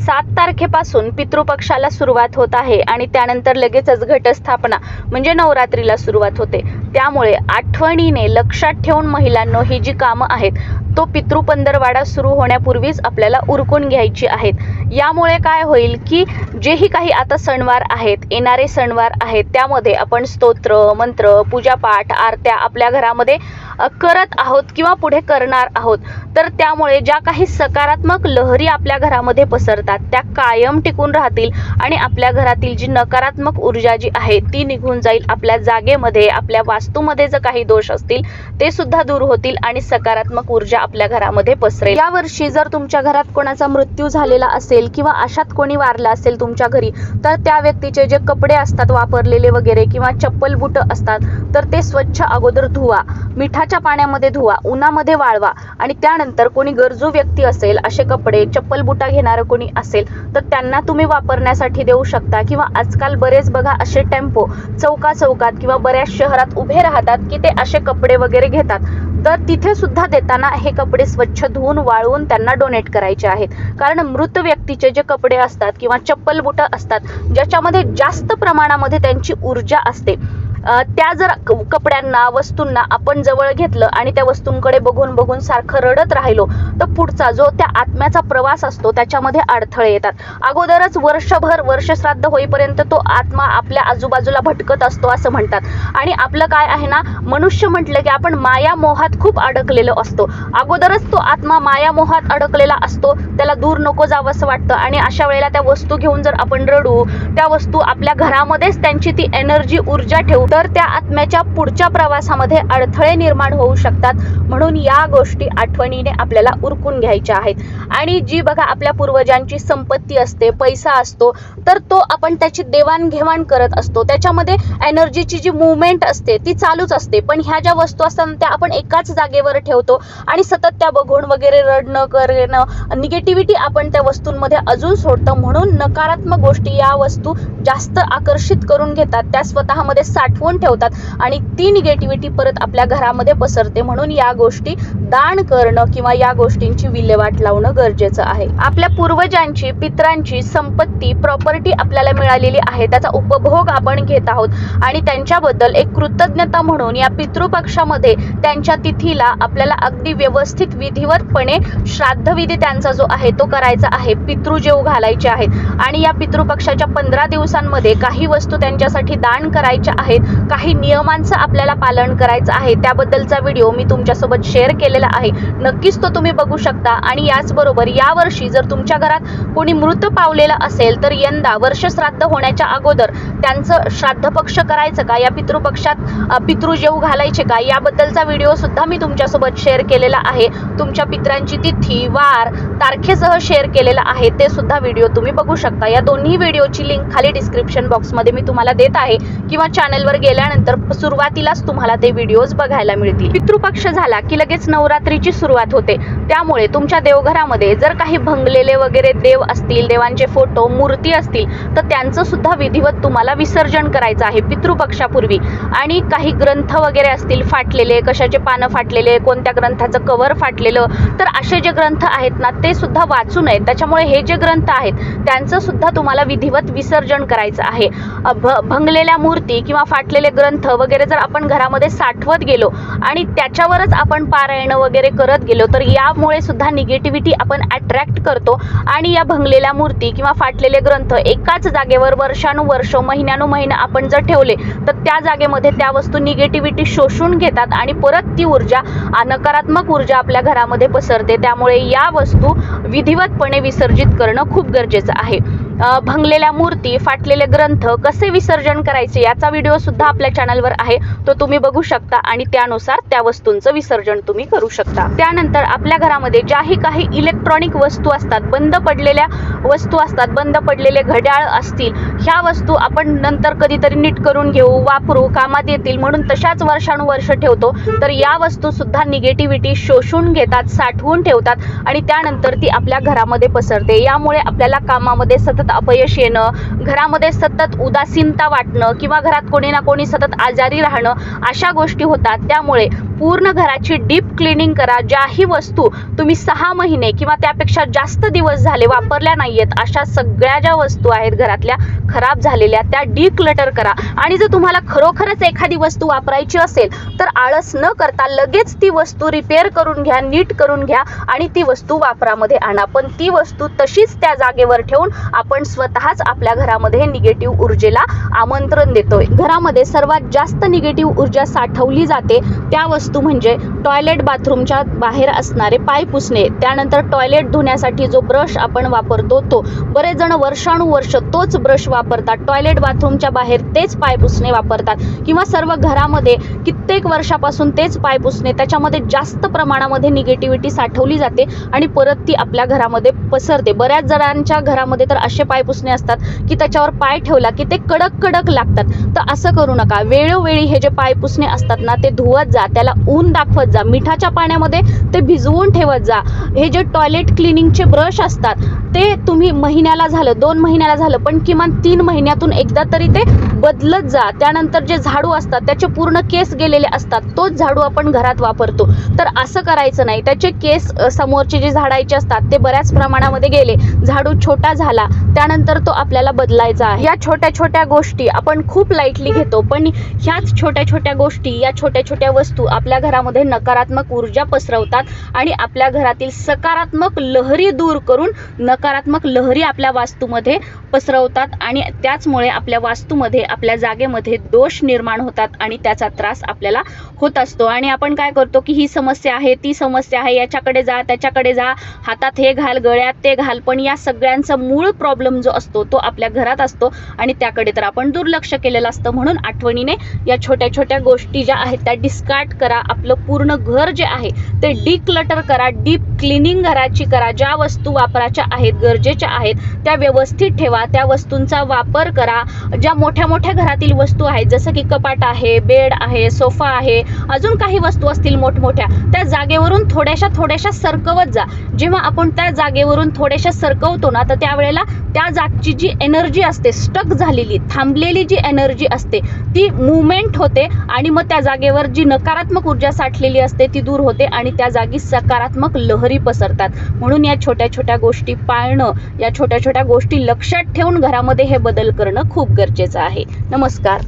सात तारखेपासून पितृपक्षाला सुरुवात होत आहे आणि त्यानंतर लगेचच घटस्थापना म्हणजे नवरात्रीला सुरुवात होते. त्यामुळे आठवणीने लक्षात ठेवून महिलांनो ही जी कामं आहेत तो पितृपंधरवाडा सुरू होण्यापूर्वीच आपल्याला उरकून घ्यायची आहेत. यामुळे काय होईल की जेही काही आता सणवार आहेत येणारे सणवार आहेत त्यामध्ये आपण स्तोत्र मंत्र पूजापाठ आरत्या आपल्या घरामध्ये करत आहोत किंवा पुढे करणार आहोत. तर त्यामुळे ज्या काही सकारात्मक लहरी आपल्या घरामध्ये पसरतात त्या कायम टिकून राहतील आणि आपल्या घरातील जी नकारात्मक ऊर्जा जी आहे ती निघून जाईल. आपल्या जागेमध्ये आपल्या वास्तूमध्ये जर काही दोष असतील ते सुद्धा दूर होतील आणि सकारात्मक ऊर्जा आपल्या घरामध्ये पसरेल. या वर्षी जर तुमच्या घरात कोणाचा मृत्यू झालेला असेल किंवा अशात कोणी वारला असेल तुमच्या घरी तर त्या व्यक्तीचे जे कपडे असतात वापरलेले वगैरे किंवा चप्पल बुट असतात तर ते स्वच्छ अगोदर धुवा. मिठाच्या पाण्यामध्ये धुवा उन्हामध्ये वाळवा आणि त्यानंतर कोणी गरजू व्यक्ती असेल असे कपडे चप्पल बुटा घेणारं कोणी असेल तर त्यांना तुम्ही वापरण्यासाठी देऊ शकता किंवा आजकाल बरेच बघा असे टेम्पो चौका चौकात किंवा बऱ्याच शहरात उभे राहतात की ते असे कपडे वगैरे घेतात. तर तिथे सुद्धा देताना हे कपडे स्वच्छ धुवून वाळवून त्यांना डोनेट करायचे आहेत. कारण मृत व्यक्तीचे जे कपडे असतात किंवा चप्पल बुटं असतात ज्याच्यामध्ये जास्त प्रमाणामध्ये त्यांची ऊर्जा असते. त्या जर कपड्यांना वस्तूंना आपण जवळ घेतलं आणि त्या वस्तूंकडे बघून बघून सारखं रडत राहिलो तर पुढचा जो त्या आत्म्याचा प्रवास असतो त्याच्यामध्ये अडथळे येतात. अगोदरच वर्षभर वर्षश्राद्ध होईपर्यंत तो आत्मा आपल्या आजूबाजूला भटकत असतो असं म्हणतात. आणि आपलं काय आहे ना मनुष्य म्हटलं की आपण माया मोहात खूप अडकलेलो असतो. अगोदरच तो आत्मा माया मोहात अडकलेला असतो त्याला दूर नको जावं असं वाटतं आणि अशा वेळेला त्या वस्तू घेऊन जर आपण रडू त्या वस्तू आपल्या घरामध्येच त्यांची ती एनर्जी ऊर्जा ठेवू तर त्या आत्म्याच्या पुढच्या प्रवासामध्ये अडथळे निर्माण होऊ शकतात म्हणून या गोष्टी आठवणीने आपल्याला उरकून घ्यायच्या आहेत. आणि जी बघा आपल्या पूर्वजांची संपत्ती असते पैसा असतो तर तो आपण त्याची देवाणघेवाण करत असतो. त्याच्यामध्ये एनर्जीची जी मुवमेंट असते ती चालूच असते. पण ह्या ज्या वस्तू असतात त्या आपण एकाच जागेवर ठेवतो आणि सतत त्या बघून वगैरे रडणं करणं निगेटिव्हिटी आपण त्या वस्तूंमध्ये अजून सोडतं. म्हणून नकारात्मक गोष्टी या वस्तू जास्त आकर्षित करून घेतात. त्या स्वतःमध्ये साठवून ठेवतात आणि ती निगेटिव्हिटी परत आपल्या घरामध्ये पसरते. म्हणून या गोष्टी दान करणं किंवा या गोष्टींची विल्हेवाट लावणं गरजेचं आहे. आपल्या पूर्वजांची पित्रांची संपत्ती प्रॉपर्टी आपल्याला मिळालेली आहे. त्याचा उपभोग आपण घेत आहोत. आणि त्यांच्याबद्दल एक कृतज्ञता म्हणून या पितृपक्षामध्ये त्यांच्या तिथीला आपल्याला अगदी व्यवस्थित विधिवतपणे श्राद्धविधी त्यांचा जो आहे तो करायचा आहे. पितृजेव घालायचे आहेत. आणि या पितृपक्षाच्या पंधरा दिवसांमध्ये काही वस्तू त्यांच्यासाठी दान करायच्या आहेत. काही नियमांचं आपल्याला पालन करायचं आहे त्याबद्दलचा व्हिडिओ मी तुमच्यासोबत शेअर केलेला आहे. नक्कीच तो तुम्ही बघू शकता आणि याचबरोबर यावर्षी जर तुमच्या घरात कोणी मृत पावलेला असेल तर यंदा वर्षश्राद्ध होण्याच्या अगोदर त्यांचं श्राद्ध पक्ष करायचं का? या पितृपक्षात पितृ पितृजेव घालायचे का? याबद्दलचा व्हिडिओ सुद्धा मी तुमच्यासोबत शेअर केलेला आहे. तुमच्या पित्रांची तिथी वार तारखेसह शेअर केलेला आहे. ते सुद्धा व्हिडिओ तुम्ही बघू शकता. या दोन्ही व्हिडिओची लिंक खाली डिस्क्रिप्शन बॉक्समध्ये मी तुम्हाला देत आहे. किंवा चॅनलवर गेल्यानंतर सुरुवातीलाच तुम्हाला ते व्हिडिओज बघायला मिळतील. पितृपक्ष झाला की लगेच नवरात्रीची सुरुवात होते. त्यामुळे तुमच्या देवघरामध्ये जर काही भंगलेले वगैरे देव असतील देवांचे फोटो मूर्ती असतील तर त्यांचं सुद्धा विधिवत तुम्हाला विसर्जन करायचं आहे पितृपक्षापूर्वी. आणि काही ग्रंथ वगैरे असतील फाटलेले कशाचे पानं फाटलेले कोणत्या ग्रंथाचं कव्हर फाटलेलं तर असे जे ग्रंथ आहेत ना ते सुद्धा वाचू नयेत. त्याच्यामुळे हे जे ग्रंथ आहेत त्यांचं सुद्धा तुम्हाला विधिवत विसर्जन करायचं आहे. भंगलेल्या मूर्ती किंवा फाट वाचलेले ग्रंथ वगैरे जर आपण घरामध्ये साठवत गेलो आणि त्याच्यावरच आपण पारायणं वगैरे करत गेलो तर यामुळे सुद्धा निगेटिव्हिटी आपण अट्रॅक्ट करतो. आणि या भंगलेल्या मूर्ती किंवा फाटलेले ग्रंथ एकाच जागेवर वर्षानुवर्ष महिन्यानुमहिने आपण जर ठेवले तर त्या जागेमध्ये त्या वस्तू निगेटिव्हिटी शोषून घेतात आणि परत ती ऊर्जा नकारात्मक ऊर्जा आपल्या घरामध्ये पसरते. त्यामुळे या वस्तू विधिवतपणे विसर्जित करणं खूप गरजेचं आहे. भंगलेल्या मूर्ती फाटलेले ग्रंथ कसे विसर्जन करायचे याचा व्हिडिओ सुद्धा आपल्या चॅनलवर आहे. तो तुम्ही बघू शकता आणि त्यानुसार त्या वस्तूंचं विसर्जन तुम्ही करू शकता. त्यानंतर आपल्या घरामध्ये ज्याही काही इलेक्ट्रॉनिक वस्तू असतात बंद पडलेल्या वस्तू असतात बंद पडलेले घड्याळ असतील ह्या वस्तू आपण नंतर कधीतरी नीट करून घेऊ वापरू कामात येतील म्हणून तशाच वर्षानुवर्ष ठेवतो. तर या वस्तू सुद्धा निगेटिव्हिटी शोषून घेतात साठवून ठेवतात आणि त्यानंतर ती आपल्या घरामध्ये पसरते. यामुळे आपल्याला कामामध्ये सतत अपयश येणं घरामध्ये सतत उदासीनता वाटणं किंवा घरात कोणी ना कोणी सतत आजारी राहणं अशा गोष्टी होतात. त्यामुळे पूर्ण घराची डीप क्लिनिंग करा. ज्याही वस्तू तुम्ही सहा महिने किंवा त्यापेक्षा जास्त दिवस झाले वापरल्या नाहीयेत अशा सगळ्या ज्या वस्तू आहेत घरातल्या खराब झालेल्या त्या डिक्लटर करा. आणि जर तुम्हाला खरोखरच एखादी वस्तू वापरायची असेल तर आळस न करता लगेच ती वस्तू रिपेअर करून घ्या नीट करून घ्या आणि ती वस्तू वापरामध्ये आणा. पण ती वस्तू तशीच त्या जागेवर ठेवून आपण स्वतःच आपल्या घरामध्ये निगेटिव्ह ऊर्जेला आमंत्रण देतोय. घरामध्ये सर्वात जास्त निगेटिव्ह ऊर्जा साठवली जाते त्या वस्तू म्हणजे टॉयलेट बाथरूमच्या बाहेर असणारे पाय पुसणे त्यानंतर टॉयलेट धुण्यासाठी जो ब्रश आपण वापरतो तो. बरेच जण वर्षानुवर्ष तोच ब्रश वापरतात. टॉयलेट बाथरूमच्या बाहेर तेच पाय पुसणे वापरतात. किंवा सर्व घरामध्ये कित्येक वर्षापासून तेच पाय पुसणे त्याच्यामध्ये जास्त प्रमाणामध्ये निगेटिव्हिटी साठवली जाते आणि परत ती आपल्या घरामध्ये पसरते. बऱ्याच जणांच्या घरामध्ये तर असे पाय पुसणे असतात की त्याच्यावर पाय ठेवला की ते कडक कडक लागतात. तर असं करू नका. वेळोवेळी हे जे पाय पुसणे असतात ना ते धुवत जा. त्याला ऊन दाखवत जा मिठाच्या पाण्यामध्ये ते भिजवून ठेवत जा. हे जे टॉयलेट क्लिनिंगचे ब्रश असतात ते तुम्ही महिन्याला झालं दोन महिन्याला झालं पण किमान तीन महिन्यातून एकदा तरी ते बदलत जा. त्यानंतर जे झाडू असतात त्याचे पूर्ण केस गेलेले असतात तोच झाडू आपण घरात वापरतो. तर असं करायचं नाही. त्याचे केस समोरचे जे झाडायचे असतात ते बऱ्याच प्रमाणामध्ये गेले. झाडू छोटा झाला त्यानंतर तो आपल्याला बदलायचा आहे. या छोट्या छोट्या गोष्टी आपण खूप लाईटली घेतो पण ह्याच छोट्या छोट्या गोष्टी या छोट्या छोट्या वस्तू आपल्या घरामध्ये नकारात्मक ऊर्जा पसरवतात आणि आपल्या घरातील सकारात्मक लहरी दूर करून सकारात्मक लहरी आपल्या वास्तूमध्ये पसरवतात आणि त्याचमुळे आपल्या वास्तूमध्ये आपल्या जागेमध्ये दोष निर्माण होतात आणि त्याचा त्रास आपल्याला होत असतो. आणि आपण काय करतो की ही समस्या आहे ती समस्या आहे याच्याकडे जा त्याच्याकडे जा हातात हे घाल गळ्यात ते घाल पण या सगळ्यांचा मूळ प्रॉब्लेम जो असतो तो आपल्या घरात असतो आणि त्याकडे तर आपण दुर्लक्ष केलेलं असतं. म्हणून आठवणीने या छोट्या छोट्या गोष्टी ज्या आहेत त्या डिस्कार्ड करा. आपलं पूर्ण घर जे आहे ते डिक्लटर करा डीप क्लिनिंग घराची करा ज्या वस्तू वापराच्या आहेत गरजेच्या आहेत त्या व्यवस्थित ठेवा त्या वस्तूंचा वापर करा. ज्या मोठ्या मोठ्या घरातील वस्तू आहेत जसं की कपाट आहे बेड आहे सोफा आहे अजून काही वस्तू असतील मोठमोठ्या त्या जागेवरून थोड्याशा थोड्याशा सरकवत जा. जेव्हा आपण त्या जागेवरून थोड्याशा सरकवतो ना तर त्यावेळेला त्या जागची जी एनर्जी असते स्टक झालेली थांबलेली जी एनर्जी असते ती मुवमेंट होते आणि मग त्या जागेवर जी नकारात्मक ऊर्जा साठलेली असते ती दूर होते आणि त्या जागी सकारात्मक लहरी पसरतात. म्हणून या छोट्या छोट्या गोष्टी पाळणं या छोट्या छोट्या गोष्टी लक्षात ठेवून घरामध्ये हे बदल करणं खूप गरजेचं आहे. नमस्कार.